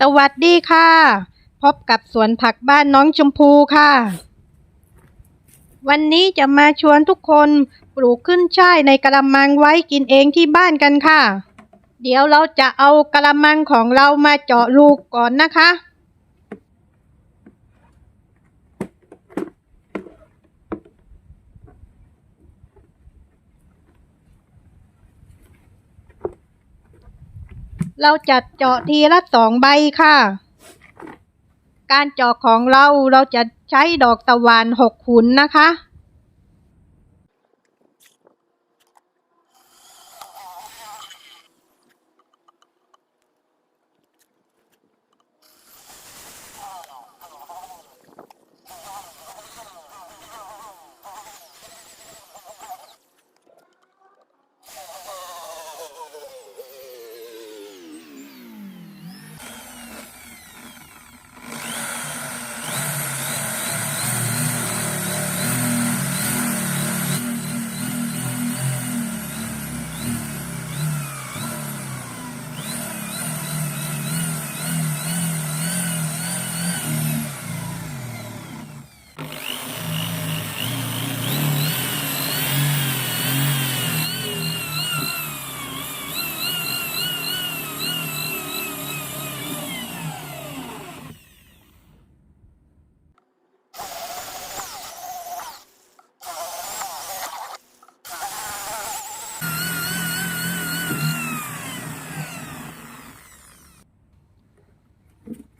สวัสดีค่ะ พบกับสวนผักบ้านน้องชมพูค่ะ วันนี้จะมาชวนทุกคนปลูกขึ้นช่ายในกระมังไว้กินเองที่บ้านกันค่ะ เดี๋ยวเราจะเอากระมังของเรามาเจาะรูก่อนนะคะ เราจะเจาะทีละสองใบค่ะ การเจาะของเราเราจะใช้ดอกตะวันหกขุนนะคะ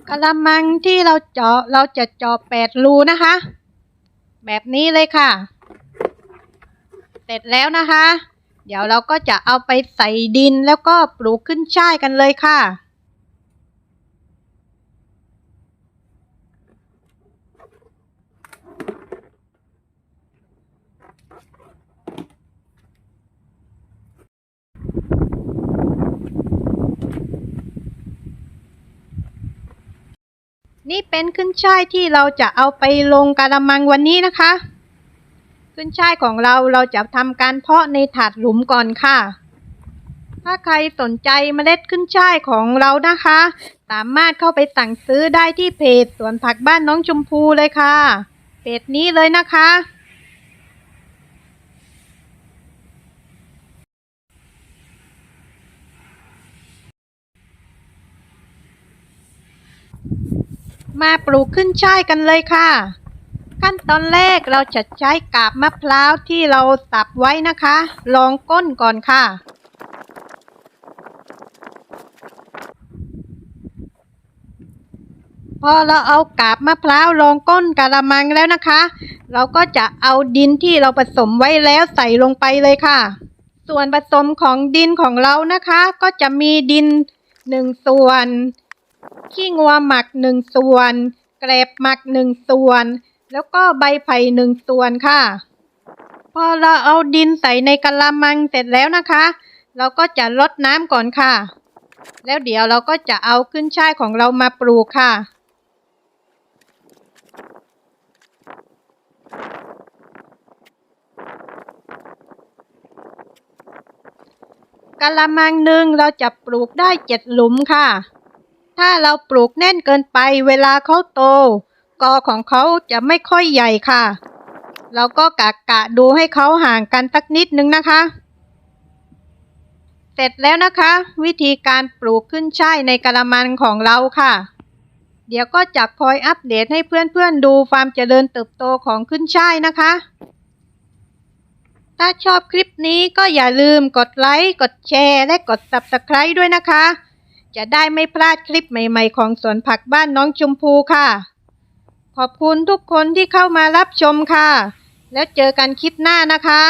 กระมังที่เราเจาะเราจะเจาะแปดรูนะคะ แบบนี้เลยค่ะ เสร็จแล้วนะคะ เดี๋ยวเราก็จะเอาไปใส่ดินแล้วก็ปลูกขึ้นช่ายกันเลยค่ะ นี่เป็นขึ้นช่ายที่เราจะเอาไปลงกระมังวันนี้นะคะ ขึ้นช่ายของเราเราจะทำการเพาะในถาดหลุมก่อนค่ะ ถ้าใครสนใจเมล็ดขึ้นช่ายของเรานะคะ สามารถเข้าไปสั่งซื้อได้ที่เพจสวนผักบ้านน้องชมพูเลยค่ะ เพจนี้เลยนะคะ มาปลูกขึ้นช่ายกันเลยค่ะ ขั้นตอนแรกเราจะใช้กาบมะพร้าวที่เราสับไว้นะคะรองก้นก่อนค่ะ พอเราเอากาบมะพร้าวรองก้นกะละมังแล้วนะคะ เราก็จะเอาดินที่เราผสมไว้แล้วใส่ลงไปเลยค่ะ ส่วนผสมของดินของเรานะคะ ก็จะมีดินหนึ่งส่วน ขี้งัวหมักหนึ่งส่วน แกลบหมักหนึ่งส่วน แล้วก็ใบไผ่หนึ่งส่วนค่ะ พอเราเอาดินใส่ในกะละมังเสร็จแล้วนะคะ เราก็จะลดน้ำก่อนค่ะ แล้วเดี๋ยวเราก็จะเอาขึ้นช่ายของเรามาปลูกค่ะกะละมังหนึ่งเราจะปลูกได้เจ็ดหลุมค่ะ ถ้าเราปลูกแน่นเกินไปเวลาเขาโต กอของเขาจะไม่ค่อยใหญ่ค่ะ เราก็กะกะดูให้เขาห่างกันสักนิดนึงนะคะ เสร็จแล้วนะคะ วิธีการปลูกขึ้นช่ายในกระมังของเราค่ะ เดี๋ยวก็จะคอยอัปเดตให้เพื่อนๆดูความเจริญเติบโตของขึ้นช่ายนะคะ ถ้าชอบคลิปนี้ก็อย่าลืมกดไลค์ กดแชร์ และกด subscribe ด้วยนะคะ จะได้ไม่พลาดคลิปใหม่ๆ ของสวนผักบ้านน้องชมพูค่ะ ขอบคุณทุกคนที่เข้ามารับชมค่ะ แล้วเจอกันคลิปหน้านะคะ